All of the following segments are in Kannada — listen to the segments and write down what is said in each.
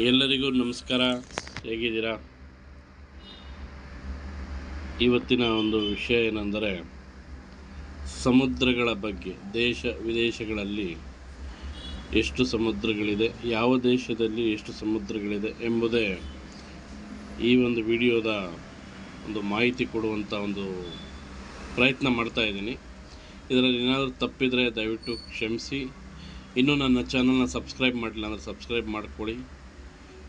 ಎಲ್ಲರಿಗೂ ನಮಸ್ಕಾರ. ಹೇಗಿದ್ದೀರಾ? ಇವತ್ತಿನ ಒಂದು ವಿಷಯ ಏನೆಂದರೆ, ಸಮುದ್ರಗಳ ಬಗ್ಗೆ. ದೇಶ ವಿದೇಶಗಳಲ್ಲಿ ಎಷ್ಟು ಸಮುದ್ರಗಳಿದೆ, ಯಾವ ದೇಶದಲ್ಲಿ ಎಷ್ಟು ಸಮುದ್ರಗಳಿದೆ ಎಂಬುದೇ ಈ ಒಂದು ವಿಡಿಯೋದ ಒಂದು ಮಾಹಿತಿ ಕೊಡುವಂಥ ಒಂದು ಪ್ರಯತ್ನ ಮಾಡ್ತಾ ಇದ್ದೀನಿ. ಇದರಲ್ಲಿ ಏನಾದರೂ ತಪ್ಪಿದರೆ ದಯವಿಟ್ಟು ಕ್ಷಮಿಸಿ. ಇನ್ನೂ ನನ್ನ ಚಾನಲ್ನ ಸಬ್ಸ್ಕ್ರೈಬ್ ಮಾಡಿಲ್ಲ ಅಂದರೆ ಸಬ್ಸ್ಕ್ರೈಬ್ ಮಾಡ್ಕೊಳ್ಳಿ.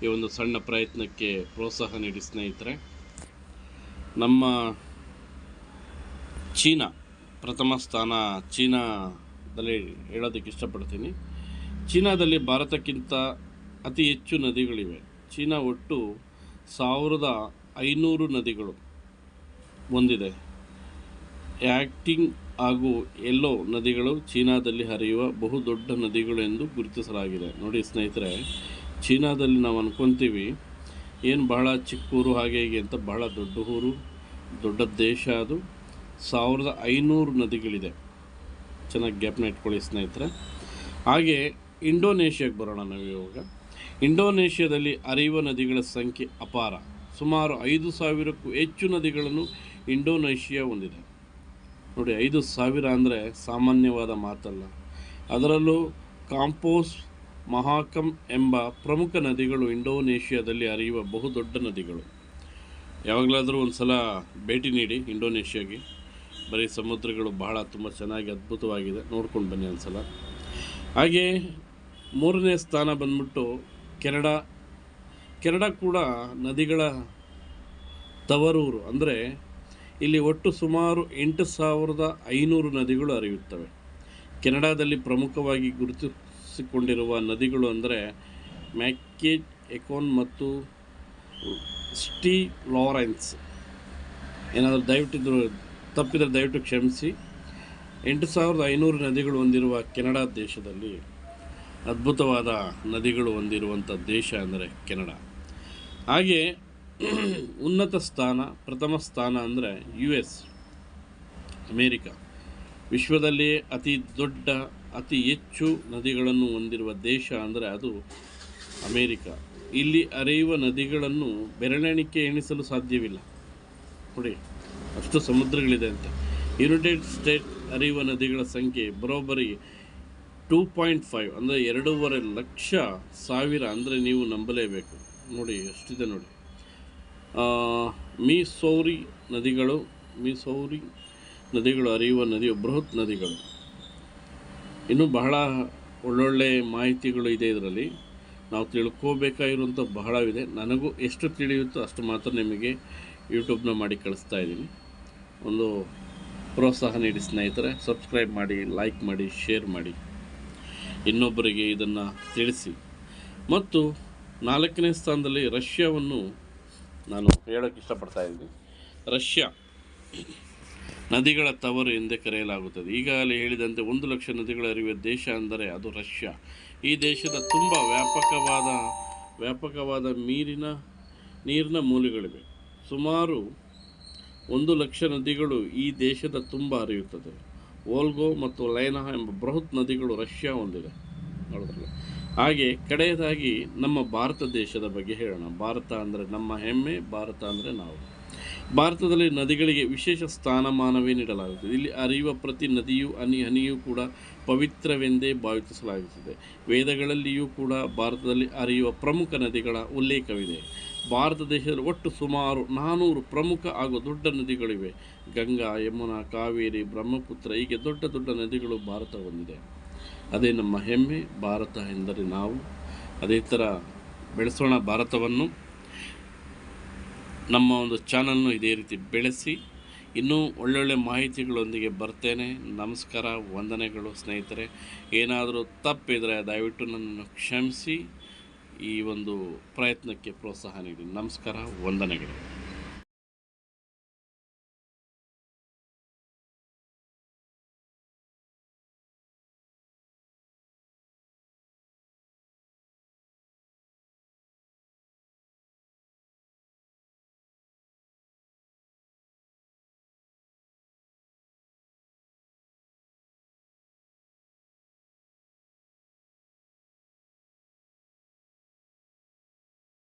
ಈ ಒಂದು ಸಣ್ಣ ಪ್ರಯತ್ನಕ್ಕೆ ಪ್ರೋತ್ಸಾಹ ನೀಡಿ ಸ್ನೇಹಿತರೆ, ನಮ್ಮ ಚೀನಾ, ಪ್ರಥಮ ಸ್ಥಾನ ಚೀನಾದಲ್ಲಿ ಹೇಳೋದಕ್ಕೆ ಇಷ್ಟಪಡ್ತೀನಿ. ಚೀನಾದಲ್ಲಿ ಭಾರತಕ್ಕಿಂತ ಅತಿ ಹೆಚ್ಚು ನದಿಗಳಿವೆ. ಚೀನಾ ಒಟ್ಟು ಸಾವಿರದ ಐನೂರು ನದಿಗಳು ಹೊಂದಿದೆ ಆ್ಯಕ್ಟಿಂಗ್ ಹಾಗೂ ಎಲ್ಲೋ ನದಿಗಳು ಚೀನಾದಲ್ಲಿ ಹರಿಯುವ ಬಹುದೊಡ್ಡ ನದಿಗಳು ಎಂದು ಗುರುತಿಸಲಾಗಿದೆ. ನೋಡಿ ಸ್ನೇಹಿತರೆ ಚೀನಾದಲ್ಲಿ ನಾವು ಅಂದ್ಕೊತೀವಿ ಏನು ಬಹಳ ಚಿಕ್ಕ ಊರು ಹಾಗೆ ಹೀಗೆ ಅಂತ ಬಹಳ ದೊಡ್ಡ ಊರು, ದೊಡ್ಡ ದೇಶ ಅದು. ಸಾವಿರದ ಐನೂರು ನದಿಗಳಿದೆ. ಚೆನ್ನಾಗಿ ಗ್ಯಾಪ್ನ ಇಟ್ಕೊಳ್ಳಿ ಸ್ನೇಹಿತರೆ. ಹಾಗೆ ಇಂಡೋನೇಷ್ಯಾಗೆ ಬರೋಣ ನಾವು ಇವಾಗ. ಇಂಡೋನೇಷ್ಯಾದಲ್ಲಿ ಅರಿಯುವ ನದಿಗಳ ಸಂಖ್ಯೆ ಅಪಾರ. ಸುಮಾರು ಐದು ಸಾವಿರಕ್ಕೂ ಹೆಚ್ಚು ನದಿಗಳನ್ನು ಇಂಡೋನೇಷ್ಯಾ ಹೊಂದಿದೆ. ನೋಡಿ, ಐದು ಸಾವಿರ ಅಂದರೆ ಸಾಮಾನ್ಯವಾದ ಮಾತಲ್ಲ. ಅದರಲ್ಲೂ ಕಾಂಪೋಸ್ ಮಹಾಕಮ್ ಎಂಬ ಪ್ರಮುಖ ನದಿಗಳು ಇಂಡೋನೇಷ್ಯಾದಲ್ಲಿ ಹರಿಯುವ ಬಹುದೊಡ್ಡ ನದಿಗಳು. ಯಾವಾಗಲಾದರೂ ಒಂದು ಸಲ ಭೇಟಿ ನೀಡಿ ಇಂಡೋನೇಷ್ಯಾಗೆ. ಬರೀ ಸಮುದ್ರಗಳು ಬಹಳ ತುಂಬ ಚೆನ್ನಾಗಿ ಅದ್ಭುತವಾಗಿದೆ. ನೋಡ್ಕೊಂಡು ಬನ್ನಿ ಒಂದು ಸಲ ಹಾಗೆ ಮೂರನೇ ಸ್ಥಾನ ಬಂದ್ಬಿಟ್ಟು ಕೆನಡಾ. ಕೆನಡಾ ಕೂಡ ನದಿಗಳ ತವರೂರು. ಅಂದರೆ ಇಲ್ಲಿ ಒಟ್ಟು ಸುಮಾರು ಎಂಟು ಸಾವಿರದ ಐನೂರು ನದಿಗಳು ಹರಿಯುತ್ತವೆ. ಕೆನಡಾದಲ್ಲಿ ಪ್ರಮುಖವಾಗಿ ಗುರುತಿಸಿಕೊಂಡಿರುವ ನದಿಗಳು ಅಂದರೆ ಮ್ಯಾಕೇಜ್ ಎಕೋನ್ ಮತ್ತು ಸ್ಟೀ ಲಾರೆನ್ಸ್. ಏನಾದರೂ ದಯವಿಟ್ಟು ತಪ್ಪಿದ್ರೆ ತಪ್ಪಿದರೆ ದಯವಿಟ್ಟು ಕ್ಷಮಿಸಿ. ಎಂಟು ಸಾವಿರದ ಐನೂರು ನದಿಗಳು ಹೊಂದಿರುವ ಕೆನಡಾ ದೇಶದಲ್ಲಿ ಅದ್ಭುತವಾದ ನದಿಗಳು ಹೊಂದಿರುವಂಥ ದೇಶ ಅಂದರೆ ಕೆನಡಾ. ಹಾಗೆ ಉನ್ನತ ಸ್ಥಾನ, ಪ್ರಥಮ ಸ್ಥಾನ ಅಂದರೆ ಯು ಎಸ್, ಅಮೇರಿಕಾ. ವಿಶ್ವದಲ್ಲಿಯೇ ಅತಿ ದೊಡ್ಡ ಅತಿ ಹೆಚ್ಚು ನದಿಗಳನ್ನು ಹೊಂದಿರುವ ದೇಶ ಅಂದರೆ ಅದು ಅಮೇರಿಕ. ಇಲ್ಲಿ ಹರಿಯುವ ನದಿಗಳನ್ನು ಬೆರಳೆಣಿಕೆ ಎಣಿಸಲು ಸಾಧ್ಯವಿಲ್ಲ. ನೋಡಿ, ಅಷ್ಟು ಸಮುದ್ರಗಳಿದೆ ಅಂತ. ಯುನೈಟೆಡ್ ಸ್ಟೇಟ್ ಅರಿಯುವ ನದಿಗಳ ಸಂಖ್ಯೆ ಬರೋಬ್ಬರಿ ಟೂ ಪಾಯಿಂಟ್ ಫೈವ್ ಅಂದರೆ ಎರಡೂವರೆ ಲಕ್ಷ ಸಾವಿರ ಅಂದರೆ ನೀವು ನಂಬಲೇಬೇಕು. ನೋಡಿ ಎಷ್ಟಿದೆ ನೋಡಿ. ಮೀಸೌರಿ ನದಿಗಳು ಮೀಸೌರಿ ನದಿಗಳು ಅರಿಯುವ ನದಿಯು ಬೃಹತ್ ನದಿಗಳು. ಇನ್ನೂ ಬಹಳ ಒಳ್ಳೊಳ್ಳೆ ಮಾಹಿತಿಗಳು ಇದೆ ಇದರಲ್ಲಿ. ನಾವು ತಿಳ್ಕೋಬೇಕಾಗಿರುವಂಥ ಬಹಳವಿದೆ. ನನಗೂ ಎಷ್ಟು ತಿಳಿಯುತ್ತೋ ಅಷ್ಟು ಮಾತ್ರ ನಿಮಗೆ ಯೂಟ್ಯೂಬ್ನ ಮಾಡಿ ಕಳಿಸ್ತಾ ಇದ್ದೀನಿ. ಒಂದು ಪ್ರೋತ್ಸಾಹ ನೀಡಿ ಸ್ನೇಹಿತರೆ ಸಬ್ಸ್ಕ್ರೈಬ್ ಮಾಡಿ ಲೈಕ್ ಮಾಡಿ ಶೇರ್ ಮಾಡಿ. ಇನ್ನೊಬ್ಬರಿಗೆ ಇದನ್ನು ತಿಳಿಸಿ. ಮತ್ತು ನಾಲ್ಕನೇ ಸ್ಥಾನದಲ್ಲಿ ರಷ್ಯಾವನ್ನು ನಾನು ಹೇಳೋಕ್ಕೆ ಇಷ್ಟಪಡ್ತಾ ಇದ್ದೀನಿ. ರಷ್ಯಾ. ನದಿಗಳ ತವರು ಎಂದೇ ಕರೆಯಲಾಗುತ್ತದೆ. ಈಗಾಗಲೇ ಹೇಳಿದಂತೆ ಒಂದು ಲಕ್ಷ ನದಿಗಳ ಹರಿಯುವ ದೇಶ ಅಂದರೆ ಅದು ರಷ್ಯಾ. ಈ ದೇಶದ ತುಂಬ ವ್ಯಾಪಕವಾದ ವ್ಯಾಪಕವಾದ ನೀರಿನ ನೀರಿನ ಮೂಲಗಳಿವೆ. ಸುಮಾರು ಒಂದು ಲಕ್ಷ ನದಿಗಳು ಈ ದೇಶದ ತುಂಬ ಹರಿಯುತ್ತದೆ. ಓಲ್ಗೋ ಮತ್ತು ಲೈನಾ ಎಂಬ ಬೃಹತ್ ನದಿಗಳು ರಷ್ಯಾ ಹೊಂದಿದೆ. ನೋಡಿದ್ರಲ್ಲ? ಹಾಗೆ ಕಡೆಯದಾಗಿ ನಮ್ಮ ಭಾರತ ದೇಶದ ಬಗ್ಗೆ ಹೇಳೋಣ. ಭಾರತ ಅಂದರೆ ನಮ್ಮ ಹೆಮ್ಮೆ, ಭಾರತ ಅಂದರೆ ನಾವು. ಭಾರತದಲ್ಲಿ ನದಿಗಳಿಗೆ ವಿಶೇಷ ಸ್ಥಾನಮಾನವೇ ನೀಡಲಾಗುತ್ತದೆ. ಇಲ್ಲಿ ಹರಿಯುವ ಪ್ರತಿ ನದಿಯು, ಹನಿ ಹನಿಯೂ ಕೂಡ ಪವಿತ್ರವೆಂದೇ ಭಾವಿಸಲಾಗುತ್ತದೆ. ವೇದಗಳಲ್ಲಿಯೂ ಕೂಡ ಭಾರತದಲ್ಲಿ ಹರಿಯುವ ಪ್ರಮುಖ ನದಿಗಳ ಉಲ್ಲೇಖವಿದೆ. ಭಾರತ ದೇಶದಲ್ಲಿ ಒಟ್ಟು ಸುಮಾರು ನಾನ್ನೂರು ಪ್ರಮುಖ ಹಾಗೂ ದೊಡ್ಡ ನದಿಗಳಿವೆ. ಗಂಗಾ, ಯಮುನಾ, ಕಾವೇರಿ, ಬ್ರಹ್ಮಪುತ್ರ ಹೀಗೆ ದೊಡ್ಡ ದೊಡ್ಡ ನದಿಗಳು ಭಾರತ ಹೊಂದಿದೆ. ಅದೇ ನಮ್ಮ ಹೆಮ್ಮೆ, ಭಾರತ ಎಂದರೆ ನಾವು. ಅದೇ ಥರ ಬೆಳೆಸೋಣ ಭಾರತವನ್ನು. ನಮ್ಮ ಒಂದು ಚಾನಲ್ನು ಇದೇ ರೀತಿ ಬೆಳೆಸಿ ಇನ್ನೂ ಒಳ್ಳೊಳ್ಳೆ ಮಾಹಿತಿಗಳೊಂದಿಗೆ ಬರ್ತೇನೆ. ನಮಸ್ಕಾರ, ವಂದನೆಗಳು ಸ್ನೇಹಿತರೆ. ಏನಾದರೂ ತಪ್ಪಿದರೆ ದಯವಿಟ್ಟು ನನ್ನನ್ನು ಕ್ಷಮಿಸಿ. ಈ ಒಂದು ಪ್ರಯತ್ನಕ್ಕೆ ಪ್ರೋತ್ಸಾಹ ನೀಡಿ. ನಮಸ್ಕಾರ, ವಂದನೆಗಳು.